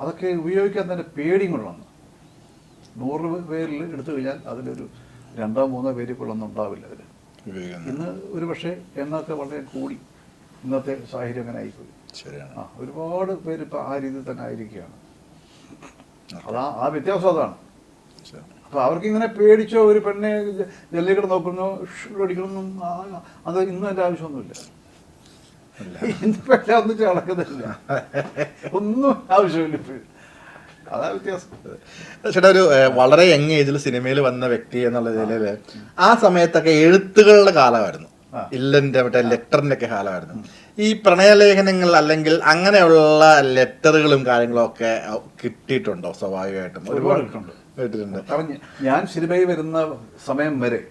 അതൊക്കെ ഉപയോഗിക്കാൻ തന്നെ പേടിയും കൊള്ളാണ് നൂറ് പേരിൽ എടുത്തു കഴിഞ്ഞാൽ അതിലൊരു രണ്ടോ മൂന്നോ പേര് കൊള്ളൊന്നും ഉണ്ടാവില്ല അതിൽ ഇന്ന് ഒരു പക്ഷേ എണ്ണമൊക്കെ വളരെ കൂടി ഇന്നത്തെ സാഹചര്യം അങ്ങനെ ആയിപ്പോയി.
ശരിയാണ്.
ആ ഒരുപാട് പേര് ഇപ്പം ആ രീതിയിൽ തന്നെ ആയിരിക്കുകയാണ്. അതാ ആ വ്യത്യാസം അതാണ്.
ശരി.
അപ്പോൾ അവർക്കിങ്ങനെ പേടിച്ചോ ഒരു പെണ്ണെ ജല്ലിക്കട നോക്കുന്നു അടിക്കണമെന്നും അത് ഇന്നും എന്റെ ആവശ്യമൊന്നുമില്ല. ഒന്നും നടക്കുന്നില്ല. ഒന്നും ആവശ്യമില്ല ഇപ്പോഴും. അതാ വ്യത്യാസം.
ചേട്ടാ ഒരു വളരെ യങ് ഏജിൽ സിനിമയിൽ വന്ന വ്യക്തി എന്നുള്ള നിലയിൽ ആ സമയത്തൊക്കെ എഴുത്തുകളുടെ കാലമായിരുന്നു. ഇല്ലന്റെ മറ്റേ ലെറ്ററിന്റെ ഒക്കെ കാലമായിരുന്നു. ഈ പ്രണയലേഖനങ്ങൾ അല്ലെങ്കിൽ അങ്ങനെയുള്ള ലെറ്ററുകളും കാര്യങ്ങളും ഒക്കെ കിട്ടിയിട്ടുണ്ടോ? സ്വാഭാവികമായിട്ടും
ഒരുപാട് കിട്ടുന്നുണ്ട്.
കേട്ടിട്ടുണ്ട്.
അപ്പം ഞാൻ സിനിമയിൽ വരുന്ന സമയം വരെ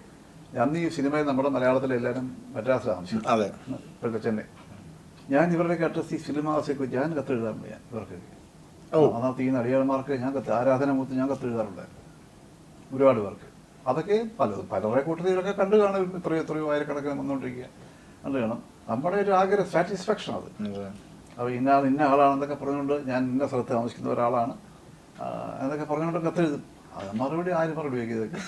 അന്ന് ഈ സിനിമയിൽ നമ്മുടെ മലയാളത്തിലെ എല്ലാവരും മദ്രാസ്
അതെ.
ഇപ്പോഴത്തെ ചെന്നൈ. ഞാൻ ഇവരുടെ അഡ്രസ് ഈ സിനിമാസേക്ക് ഞാൻ കത്ത് എഴുതാറുണ്ട് ഞാൻ ഇവർക്ക്.
ഓ.
അന്നത്തെ ഈ ഞാൻ കത്ത് ആരാധന മൂത്ത് ഞാൻ കത്ത് എഴുതാറുണ്ടായിരുന്നു ഒരുപാട് പേർക്ക്. അതൊക്കെ പലതും പലരുടെ കൂട്ടത്തിലൊക്കെ കണ്ടു കാണും. എത്രയോ എത്രയോ ആയിരക്കണക്കിന് വന്നുകൊണ്ടിരിക്കുക കണ്ടു കാണും. നമ്മുടെ ഒരു ആഗ്രഹ സാറ്റിസ്ഫാക്ഷൻ അത്. അപ്പോൾ ഇന്ന ഇന്ന ആളാണെന്നൊക്കെ പറഞ്ഞുകൊണ്ട് ഞാൻ ഇന്ന സ്ഥലത്ത് താമസിക്കുന്ന ഒരാളാണ്. എന്നൊക്കെ പറഞ്ഞുകൊണ്ട് കത്തെഴുതും. അത് മറുപടി ആര് മറുപടി വയ്ക്കുന്നതൊക്കെ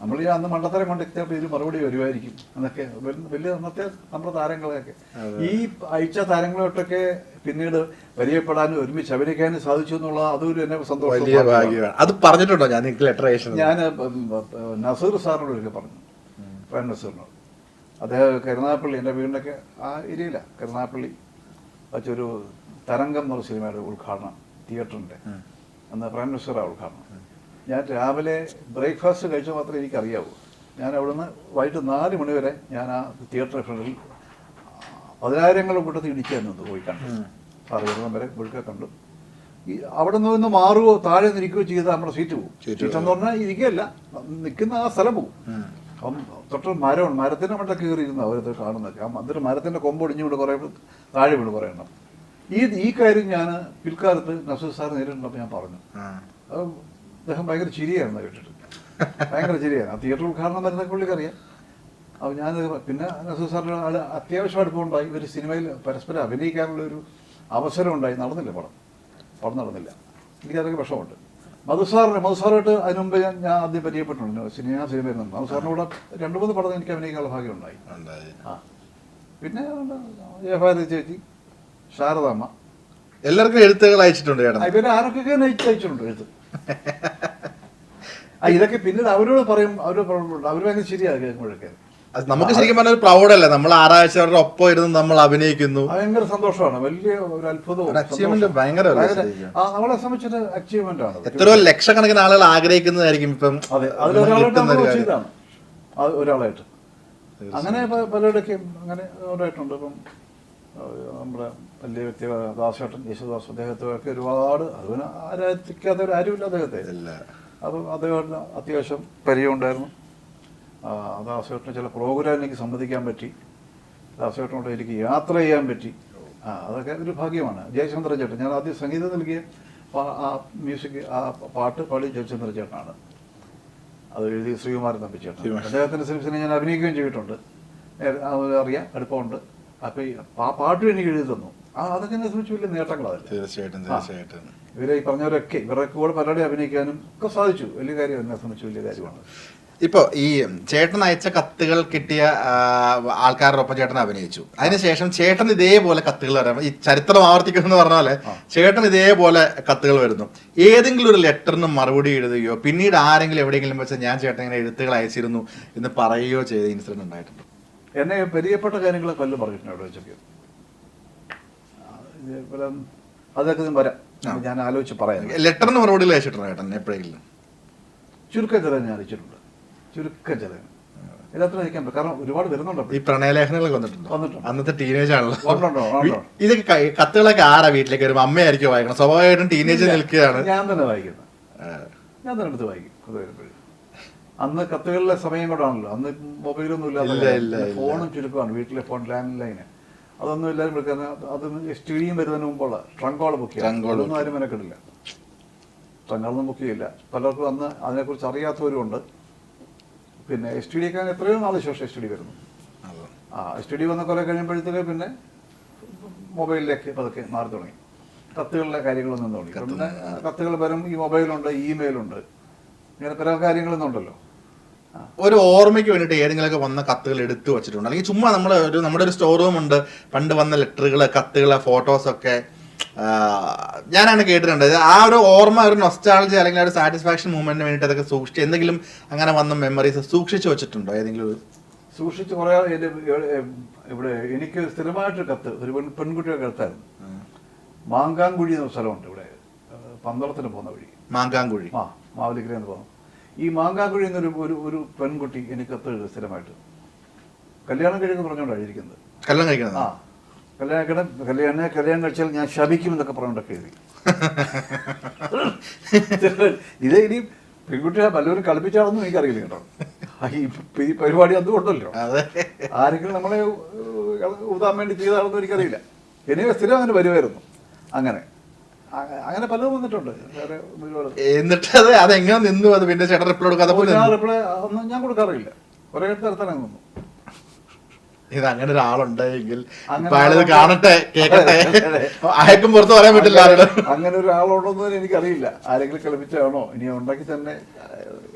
നമ്മൾ ഈ അന്ന് മണ്ടത്തരം കൊണ്ട് ചിലപ്പോൾ ഇതിന് മറുപടി വരുമായിരിക്കും. എന്നൊക്കെ വലിയ- അന്നത്തെ നമ്മുടെ താരങ്ങളെയൊക്കെ. ഈ അയച്ച താരങ്ങളോട്ടൊക്കെ പിന്നീട് പരിചയപ്പെടാനും ഒരുമിച്ച് അഭിനയിക്കാനും സാധിച്ചു എന്നുള്ള അതൊരു എന്നെ സന്തോഷം.
വലിയ ഭാഗ്യമാണ്. അത് പറഞ്ഞിട്ടുണ്ടോ ഞാൻ നിങ്ങൾക്ക് ലെറ്റർ അയച്ചു
ഞാൻ നസീർ സാറിനോട് ഒരിക്കൽ പറഞ്ഞു. പ്രേം നസീറിനോട്. അദ്ദേഹം കരുനാഗപ്പള്ളി എന്റെ വീടിനൊക്കെ ആ ഏരിയയിലാണ് കരുനാഗപ്പള്ളി വച്ചൊരു തരംഗം എന്നൊരു സിനിമയുടെ ഉദ്ഘാടനം തിയേറ്ററിന്റെ അന്ന് പ്രേം നസീറാണ് ഉദ്ഘാടനം. ഞാൻ രാവിലെ ബ്രേക്ക്ഫാസ്റ്റ് കഴിച്ചാൽ മാത്രമേ എനിക്കറിയാവൂ. ഞാൻ അവിടുന്ന് വൈകിട്ട് നാല് മണി വരെ ഞാൻ ആ തിയേറ്റർ ഫ്രണ്ടിൽ പതിനായിരങ്ങളുടെ കൂട്ടത്തിൽ തന്നത് പോയി കണ്ടു. വരുന്ന വരെ മുഴുക്കെ കണ്ടു. ഈ അവിടെ നിന്ന് മാറുകയോ താഴെ നിൽക്കുകയോ ചെയ്താൽ നമ്മുടെ സീറ്റ് പോകും.
സീറ്റ്
എന്ന് പറഞ്ഞാൽ ഇരിക്കുകയല്ല നിൽക്കുന്ന ആ സ്ഥലം പോകും. അപ്പം തൊട്ട് മരമാണ് മരത്തിന്റെ മട്ട കയറിയിരുന്നു അവരത് കാണുന്നൊക്കെ ആ എന്നിട്ട് മരത്തിന്റെ കൊമ്പ് ഒടിഞ്ഞുകൊണ്ട് കുറേ താഴെ വീണ് കുറേ എണ്ണം. ഈ ഈ കാര്യം ഞാൻ പിൽക്കാലത്ത് നസീർ സാർ നേരിട്ടുണ്ടപ്പോൾ ഞാൻ പറഞ്ഞു. അദ്ദേഹം ഭയങ്കര ചിരിയായിരുന്നു കേട്ടിട്ട് ഭയങ്കര ചിരിയാണ് ആ തിയേറ്റർ ഉദ്ഘാടനം വരുന്ന പുള്ളിക്കറിയാം അപ്പോൾ ഞാൻ പിന്നെ നസീർ സാറിന്റെ ആൾ അത്യാവശ്യം അടുപ്പമുണ്ടായി ഒരു സിനിമയിൽ പരസ്പരം അഭിനയിക്കാനുള്ള ഒരു അവസരം ഉണ്ടായി. നടന്നില്ല പടം. പടം നടന്നില്ല. എനിക്കതൊക്കെ വിഷമമുണ്ട്. മധുസാറിന് മധുസാറായിട്ട് അതിന് മുമ്പ് ഞാൻ ഞാൻ ആദ്യം പരിചയപ്പെട്ടിട്ടുണ്ട്. സിനിമ സിനിമയിൽ നിന്ന്. മധുസാറിനോട് കൂടെ രണ്ട് മൂന്ന് പടം എനിക്ക് അഭിനയിക്കാനുള്ള ഭാഗ്യം ഉണ്ടായി. ആ. പിന്നെ ജയഭാരതി ചേച്ചി ശാരദാമ്മ.
എല്ലാവർക്കും എഴുത്തുകൾ അയച്ചിട്ടുണ്ട്
ഇവർ ആരൊക്കെ അയച്ചിട്ടുണ്ട് എഴുത്ത്. ആ ഇതൊക്കെ പിന്നീട് അവരോട് പറയും അവരോട് പറയുമ്പോൾ അവർ ഭയങ്കര ശരിയാണ് കേൾക്കുമ്പോഴൊക്കെ
നമുക്ക് ശരിക്കും പറഞ്ഞാൽ പ്രൗഡ് പ്രൗഡല്ലേ? നമ്മൾ ആറാഴ്ച അവരുടെ ഒപ്പം ഇരുന്ന് നമ്മൾ അഭിനയിക്കുന്നു.
ഭയങ്കര സന്തോഷമാണ്. വലിയ ഒരു അത്ഭുതവും
അച്ചീവ്മെന്റ്
ഭയങ്കര- അവളെ നമ്മളെ സംബന്ധിച്ചൊരു അച്ചീവ്മെന്റ് ആണ്.
എത്രയോ ലക്ഷക്കണക്കിന് ആളുകൾ ആഗ്രഹിക്കുന്നതായിരിക്കും ഇപ്പം
ഒരാളായിട്ട്. അങ്ങനെ പലരുടെയൊക്കെ പലരുടെയൊക്കെയും അങ്ങനെ ഉണ്ടായിട്ടുണ്ട് ഇപ്പം നമ്മുടെ വലിയ വ്യക്തി ദാസേട്ടൻ യേശുദാസ് അദ്ദേഹത്തെയൊക്കെ ഒരുപാട് അതിന് ആരാധിക്കാത്തവർ ആരുമില്ല അദ്ദേഹത്തെ. അപ്പം അദ്ദേഹത്തിന് അത്യാവശ്യം പരിചയമുണ്ടായിരുന്നു. ദാസേട്ടന് ചില പ്രോഗ്രാം എനിക്ക് സംബന്ധിക്കാൻ പറ്റി. ദാസേട്ടനോട് എനിക്ക് യാത്ര ചെയ്യാൻ പറ്റി. ആ അതൊക്കെ ഒരു ഭാഗ്യമാണ്. ജയചന്ദ്ര ചേട്ടൻ. ഞാൻ ആദ്യം സംഗീതം നൽകിയ ആ മ്യൂസിക് ആ പാട്ട് പാടി ജയചന്ദ്ര ചേട്ടനാണ്. അത് എഴുതി ശ്രീകുമാരൻ തമ്പിച്ചേട്ടൻ.
ചേട്ടൻ
അദ്ദേഹത്തിന്റെ സിനിമസിനെ ഞാൻ അഭിനയിക്കുകയും ചെയ്തിട്ടുണ്ട്. അറിയാം അടുപ്പമുണ്ട്. അപ്പം ഈ ആ പാട്ടും എനിക്ക് എഴുതി തന്നു. അതൊക്കെ എന്നെ സംബന്ധിച്ച് വലിയ നേട്ടങ്ങളതല്ലേ
തീർച്ചയായിട്ടും. തീർച്ചയായിട്ടും.
ഇവരെ ഈ പറഞ്ഞവരൊക്കെ ഇവരൊക്കെ കൂടെ പലരുടെ അഭിനയിക്കാനും ഒക്കെ സാധിച്ചു. വലിയ കാര്യം എന്നെ സംബന്ധിച്ച് വലിയ കാര്യമാണ്.
ഇപ്പൊ ഈ ചേട്ടൻ അയച്ച കത്തുകൾ കിട്ടിയ ആൾക്കാരുടെ ഒപ്പം ചേട്ടൻ അഭിനയിച്ചു. അതിനുശേഷം ചേട്ടൻ ഇതേപോലെ കത്തുകൾ വരാം. ഈ ചരിത്രം ആവർത്തിക്കുന്നു എന്ന് പറഞ്ഞ പോലെ ചേട്ടൻ ഇതേപോലെ കത്തുകൾ വരുന്നു. ഏതെങ്കിലും ഒരു ലെറ്ററിന് മറുപടി എഴുതുകയോ പിന്നീട് ആരെങ്കിലും എവിടെയെങ്കിലും വെച്ച് ഞാൻ ചേട്ടൻ ഇങ്ങനെ എഴുത്തുകൾ അയച്ചിരുന്നു എന്ന് പറയുകയോ ചെയ്ത ഇൻസിഡന്റ് ഉണ്ടായിട്ടുണ്ട്?
എന്നെ പരിചയപ്പെട്ട കാര്യങ്ങളെ കൊല്ലം പറഞ്ഞിട്ടുണ്ട് അവിടെ വെച്ചൊക്കെ? അതൊക്കെ ഞാൻ വരാം. ഞാൻ ആലോചിച്ച് പറയാം.
ലെറ്ററിന് മറുപടി അയച്ചിട്ടുണ്ടോ ചേട്ടൻ എപ്പോഴെങ്കിലും.
ചുരുക്കം ഞാൻ അയച്ചിട്ടുണ്ട് ചുരുക്കം ഇതിനകത്ത് അയക്കാൻ പറ്റും. കാരണം ഒരുപാട് വരുന്നുണ്ട്
ഈ പ്രണയലേഖനങ്ങളൊക്കെ വന്നിട്ടുണ്ട്?
വന്നിട്ടുണ്ട്.
അന്നത്തെ ടീനേജ് ആണല്ലോ. ഇതൊക്കെ കത്തുകളൊക്കെ ആരാ വീട്ടിലേക്ക് വരുമ്പോൾ അമ്മയായിരിക്കും വായിക്കണം സ്വാഭാവികമായിട്ടും ടീനേജ് നിൽക്കുകയാണ്.
ഞാൻ തന്നെ വായിക്കുന്നത് ഞാൻ തന്നെ എടുത്ത് വായിക്കും. അത് വരുമ്പോഴും. അന്ന് കത്തുകളിലെ സമയം കൂടാണല്ലോ അന്ന് മൊബൈലൊന്നും
ഇല്ല.
ഫോണും ചുരുക്കമാണ്. വീട്ടിലെ ഫോൺ ലാൻഡ് ലൈന് അതൊന്നും എല്ലാരും എടുക്കാൻ അത് എസ് ടി ഡിയും വരുന്നതിന് മുമ്പുള്ള ട്രങ്കോൾ ബുക്ക്
ചെയ്യാം.
അതൊന്നും ആരും മെനക്കെടില്ല. ട്രങ്കാളൊന്നും ബുക്ക് ചെയ്യില്ല. പലർക്കും അന്ന് അതിനെക്കുറിച്ച് അറിയാത്തവരുമുണ്ട് പിന്നെ എസ് ടി ഡിയൊക്കെ എത്രയോ നാൾ ശേഷം എസ് ടി ഡി വരുന്നു ആ എസ് ടി ഡി വന്ന കുറേ കഴിയുമ്പോഴത്തേക്ക് പിന്നെ മൊബൈലിലേക്ക് പതുക്കെ മാറി തുടങ്ങി. കത്തുകളിലെ കാര്യങ്ങളൊന്നും തുടങ്ങി പിന്നെ കത്തുകൾ വരും ഈ മൊബൈലുണ്ട് ഇമെയിലുണ്ട്. ഇങ്ങനെ പല കാര്യങ്ങളൊന്നും ഉണ്ടല്ലോ.
ഒരു ഓർമ്മയ്ക്ക് വേണ്ടിയിട്ട് ഏതെങ്കിലുമൊക്കെ വന്ന കത്തുകൾ എടുത്തു വെച്ചിട്ടുണ്ട്. അല്ലെങ്കിൽ ചുമ്മാ നമ്മൾ ഒരു നമ്മുടെ ഒരു സ്റ്റോർ റൂം ഉണ്ട്. പണ്ട് വന്ന ലെറ്ററുകൾ കത്തുകൾ ഫോട്ടോസ് ഒക്കെ ഞാനാണ് കേട്ടിട്ടുണ്ട്. ആ ഒരു ഓർമ്മ ഒരു നൊസ്റ്റാളജി അല്ലെങ്കിൽ ഒരു സാറ്റിസ്ഫാക്ഷൻ മൂവ്മെന്റിന് വേണ്ടിയിട്ട് അതൊക്കെ സൂക്ഷിച്ച് എന്തെങ്കിലും അങ്ങനെ വന്ന മെമ്മറീസ് സൂക്ഷിച്ചു വെച്ചിട്ടുണ്ടോ? ഏതെങ്കിലും ഒരു
സൂക്ഷിച്ച് കുറേ ഇവിടെ എനിക്ക് സ്ഥിരമായിട്ട് കത്ത് ഒരു പെൺ പെൺകുട്ടിയുടെ കത്തായിരുന്നു. മാങ്കാങ്കുഴി എന്ന സ്ഥലമുണ്ട് ഇവിടെ. പന്തളത്തിന് പോകുന്ന വഴി.
മാങ്കാങ്കുഴി.
ആ മാവലിക്കര എന്ന് പോകുന്നു ഈ മാങ്കാക്കുഴി എന്നൊരു ഒരു ഒരു പെൺകുട്ടി എനിക്ക് കത്ത് എഴുതും സ്ഥിരമായിട്ട് കല്യാണം കഴിക്കുന്ന പറഞ്ഞുകൊണ്ടാണ്
കല്യാണം കഴിക്കണം
ആ. കല്യാണം കഴിക്കണം. കല്യാണം കല്യാണം കഴിച്ചാൽ ഞാൻ ശപിക്കും എന്നൊക്കെ പറഞ്ഞുകൊണ്ടൊക്കെ എഴുതി. ഇത് ഇനി പെൺകുട്ടിയെ പലരും കളിപ്പിച്ചാണെന്നും എനിക്കറിയില്ല കേട്ടോ. ഈ പരിപാടി അതുകൊണ്ടല്ലോ
അതെ.
ആരെങ്കിലും നമ്മളെ ഊതാൻ വേണ്ടി ചെയ്താണെന്നും എനിക്കറിയില്ല. എനിക്ക് സ്ഥിരം അങ്ങനെ വരുമായിരുന്നു അങ്ങനെ. അങ്ങനെ പലതും വന്നിട്ടുണ്ട്. വേറെ
എന്നിട്ട് അത് അതെങ്ങനെ നിന്നു? അത് പിന്നെ ചേട്ടൻ റിപ്ലൈ കൊടുക്കാതെ
ഞാൻ റിപ്ലൈ ഒന്നും ഞാൻ കൊടുക്കാറില്ല. ഒരേ തരത്തിലാണ് നിന്നു.
ഇത് അങ്ങനെ ഒരാളുണ്ടെങ്കിൽ അയാളിത് കാണട്ടെ കേക്കട്ടെ. അയക്കും പുറത്ത് പറയാൻ പറ്റില്ല ആരോട്.
അങ്ങനെ തന്നെ എനിക്കറിയില്ല. ആരെങ്കിലും കളിപ്പിച്ചാണോ ഇനി ഉണ്ടെങ്കിൽ തന്നെ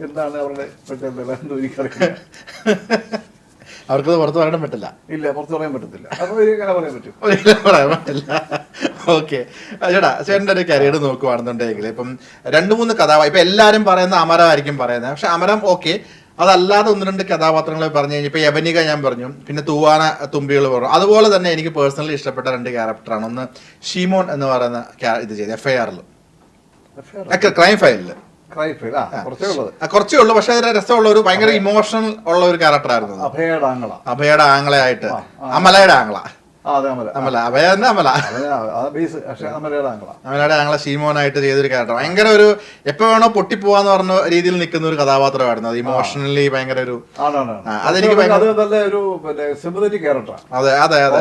എന്താണ് അവരുടെ പെട്ടെന്ന് എനിക്കറിയില്ല.
അവർക്കത് പുറത്ത് പറയാൻ പറ്റില്ല.
ഇല്ല പുറത്ത് പറയാൻ പറ്റത്തില്ല. പറയാൻ പറ്റും.
പറയാൻ പറ്റില്ല. ഓക്കെ ചേട്ടാ ചേട്ടന്റെ ഒരു കരിയർ നോക്കുവാണെന്നുണ്ടെങ്കിൽ ഇപ്പം രണ്ട് മൂന്ന് കഥാപാത്രം ഇപ്പൊ എല്ലാരും പറയുന്ന അമരമായിരിക്കും പറയുന്നത്. പക്ഷെ അമരം ഓക്കെ അതല്ലാതെ ഒന്ന് രണ്ട് കഥാപാത്രങ്ങളെ പറഞ്ഞു കഴിഞ്ഞാൽ ഇപ്പൊ യവനിക ഞാൻ പറഞ്ഞു പിന്നെ തൂവാന തുമ്പികൾ പറഞ്ഞു. അതുപോലെ തന്നെ എനിക്ക് പേഴ്സണലി ഇഷ്ടപ്പെട്ട രണ്ട് ക്യാരക്ടറാണ് ഒന്ന് ഷീമോൻ എന്ന് പറയുന്ന ഇത് ചെയ്ത് എഫ് ഐ ആറിൽ ക്രൈം ഫയലിൽ
കുറച്ചേ
ഉള്ളൂ. പക്ഷെ അതിന്റെ രസമുള്ള ഒരു ഭയങ്കര ഇമോഷണൽ ഉള്ള ഒരു ക്യാരക്ടറായിരുന്നു ആയിരുന്നു
അഭയുടെ ആങ്ങള.
അഭയുടെ ആംഗ്ലയായിട്ട്
ആ, ആ.
അമലയുടെ ആംഗ്ല ഷീമോനായിട്ട് ചെയ്തൊരു ക്യാരക്ടർ ഭയങ്കര ഒരു എപ്പോ വേണോ പൊട്ടിപ്പോവാന്ന് പറഞ്ഞ രീതിയിൽ നിൽക്കുന്ന ഒരു കഥാപാത്രമായിരുന്നു. അത് ഇമോഷണലി ഭയങ്കര ഒരു അതെനിക്ക്
അത്
അതെ അതെ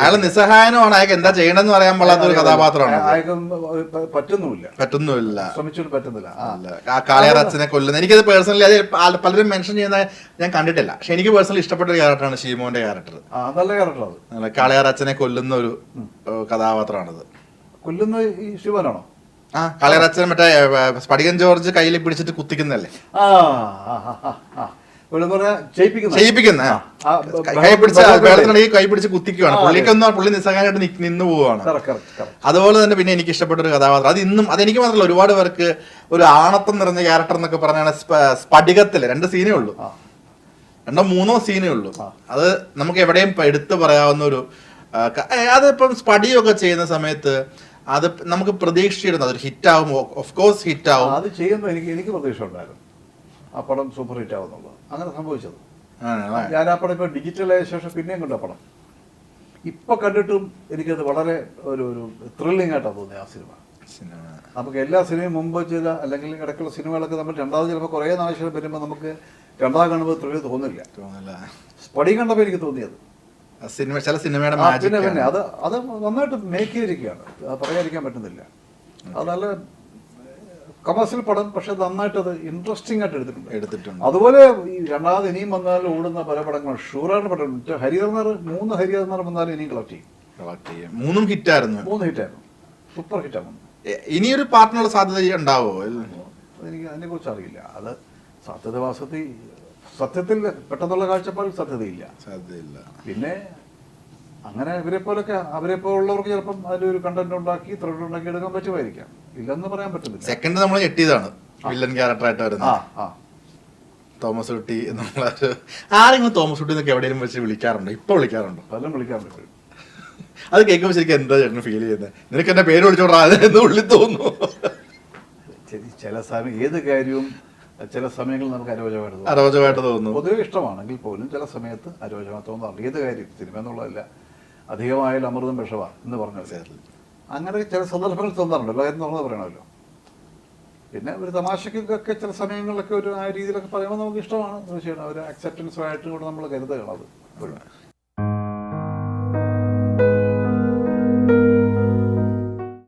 അയാൾ നിസ്സഹായനുമാണ്. അയാൾക്ക് എന്താ ചെയ്യണമെന്ന് പറയാൻ പാടാത്ത ഒരു കഥാപാത്രമാണ്
പറ്റുന്നുമില്ല.
പറ്റുന്നുമില്ല.
ശ്രമിച്ചിട്ട് പറ്റുന്നില്ല.
അച്ഛനെ കൊല്ലുന്നത് എനിക്കത് പേഴ്സണലി അത് പല- പലരും മെൻഷൻ ചെയ്യുന്ന ഞാൻ കണ്ടിട്ടില്ല. പക്ഷെ എനിക്ക് പേഴ്സണലി ഇഷ്ടപ്പെട്ട ഒരു ക്യാരക്ടറാണ് ഷീമോന്റെ ക്യാരക്ടർ
നല്ല ക്യാരക്ടർ അത്
കാളിയാർ അച്ഛനെ കൊല്ലുന്ന ഒരു കഥാപാത്രമാണത്.
കൊല്ലുന്ന ഈ ശിവനാണോ?
ആ കാളിയാർ അച്ഛൻ മറ്റേ സ്പടികൻ ജോർജ് കയ്യിൽ പിടിച്ചിട്ട് കുത്തിക്കുന്നല്ലേ
ആ.
പുള്ളിക്കൊന്നും പുള്ളി നിസ്സഹായമായിട്ട് നിന്നു പോവാണ്. അതുപോലെ തന്നെ പിന്നെ എനിക്ക് ഇഷ്ടപ്പെട്ട ഒരു കഥാപാത്രം. അത് ഇന്നും അതെനിക്ക് മാത്രമല്ല ഒരുപാട് പേർക്ക് ഒരു ആണത്തം നിറഞ്ഞ ക്യാരക്ടർ എന്നൊക്കെ പറഞ്ഞാണ് സ്പടികത്തിൽ രണ്ട് സീനേ ഉള്ളൂ. രണ്ടോ മൂന്നോ സീനേ ഉള്ളൂ. അത് നമുക്ക് എവിടെയും എടുത്തു പറയാവുന്ന ഒരു അതിപ്പം സ്പടിയൊക്കെ ചെയ്യുന്ന സമയത്ത് അത് നമുക്ക് പ്രതീക്ഷിച്ചിരുന്നു അതൊരു ഹിറ്റ് ആവും ഓഫ് കോഴ്സ് ഹിറ്റ് ആവും
അത് ചെയ്യുമ്പോൾ എനിക്ക് എനിക്ക് പ്രതീക്ഷ ഉണ്ടായിരുന്നു ആ പടം സൂപ്പർ ഹിറ്റ് ആവുന്നുള്ളത്. അങ്ങനെ സംഭവിച്ചത്? ഞാൻ ആ പടം ഇപ്പൊ ഡിജിറ്റലായ ശേഷം പിന്നെയും കണ്ട പടം. ഇപ്പൊ കണ്ടിട്ടും എനിക്കത് വളരെ ഒരു ഒരു ത്രില്ലിംഗ് ആയിട്ടാണ് തോന്നിയത് ആ സിനിമ.
സിനിമ.
നമുക്ക് എല്ലാ സിനിമയും മുമ്പ് ചെയ്ത അല്ലെങ്കിൽ ഇടയ്ക്കുള്ള സിനിമകളൊക്കെ നമ്മൾ രണ്ടാമത് ചിലപ്പോൾ കുറേ നാവശ്യം വരുമ്പോൾ നമുക്ക് രണ്ടാമത് കാണുമ്പോൾ ത്രില്ല് തോന്നില്ല
തോന്നില്ല
പടി കണ്ടപ്പോൾ എനിക്ക് തോന്നിയത്.
സിനിമ ചില സിനിമയുടെ
പിന്നെ പിന്നെ. അത് അത് നന്നായിട്ട് മേക്ക് ചെയ്തിരിക്കുകയാണ്. അത് പറയാതിരിക്കാൻ പറ്റുന്നില്ല. അത് നല്ല കമേഴ്സ്യൽ പടം പക്ഷെ നന്നായിട്ട് അത് ഇൻട്രസ്റ്റിംഗ് ആയിട്ട് എടുത്തിട്ടുണ്ട്.
എടുത്തിട്ടുണ്ട്.
അതുപോലെ ഈ രണ്ടാമത് ഇനിയും വന്നാൽ ഓടുന്ന പല പടങ്ങളും. ഷൂറാണ് പടം ഹരിഹർനാർ മൂന്ന് ഹരിഹർനാർ വന്നാലും ഇനിയും കളക്ട് ചെയ്യും.
കളക്ട് ചെയ്യും. മൂന്നും ഹിറ്റായിരുന്നു
മൂന്ന് ഹിറ്റായിരുന്നു സൂപ്പർ ഹിറ്റാണ്
ഇനിയൊരു പാർട്ടിനുള്ള സാധ്യത ഉണ്ടാവോ?
എനിക്ക് അതിനെക്കുറിച്ച് അറിയില്ല. അത് സത്യവാസത്തിൽ സത്യത്തിൽ പെട്ടെന്നുള്ള കാഴ്ചപ്പാടിൽ സത്യതയില്ല.
സാധ്യതയില്ല
പിന്നെ അങ്ങനെ ഇവരെ പോലൊക്കെ അവരെ പോലുള്ളവർക്ക് ചിലപ്പം അതിലൊരു കണ്ടന്റ് ഉണ്ടാക്കി ത്രെഡ് ഉണ്ടാക്കി എടുക്കാൻ പറ്റുമായിരിക്കാം. ഇല്ലെന്ന് പറയാൻ പറ്റുന്നില്ല
സെക്കൻഡ് നമ്മൾ ഞെട്ടിയതാണ്. വില്ലൻ ക്യാരക്ടർ
ആയിട്ട്
വരുന്നത്.
ആ
തോമസ് കുട്ടി എന്നുള്ള ആരെങ്കിലും തോമസ് കുട്ടി എന്നൊക്കെ എവിടെയും വെച്ച് വിളിക്കാറുണ്ടോ? ഇപ്പൊ വിളിക്കാറുണ്ടോ?
പലരും വിളിക്കാറുണ്ട്
അത് കേൾക്കുമ്പോൾ ശരിക്കും എന്താ ചേട്ടന് ഫീൽ ചെയ്യുന്നത് നിനക്ക് എന്റെ പേര് വിളിച്ചോടാ എന്ന് ഉള്ളി തോന്നുന്നു.
ചില സമയം ഏത് കാര്യവും ചില സമയങ്ങളിൽ നമുക്ക് അരോചകമായിട്ട്
അരോചകമായിട്ട് തോന്നുന്നു
പൊതുവെ ഇഷ്ടമാണെങ്കിൽ പോലും ചില സമയത്ത് അരോചകമായി തോന്നുന്നു ഏത് കാര്യം? സിനിമ എന്നുള്ളതല്ല. അധികമായാലും അമൃതം വിഷവ എന്ന് പറഞ്ഞു അങ്ങനെ ചില സന്ദർഭങ്ങൾ തോന്നാറുണ്ട്. എല്ലാ കാര്യം തുറന്ന് പറയണമല്ലോ? പിന്നെ ഒരു തമാശക്കൊക്കെ ചില സമയങ്ങളിലൊക്കെ ഒരു ആ രീതിയിലൊക്കെ പറയുമ്പോൾ നമുക്ക് ഇഷ്ടമാണ്. തീർച്ചയായിട്ടും ഒരു അക്സെപ്റ്റൻസുമായിട്ട് കൂടെ നമ്മൾ കരുതുകയാണ് അത്.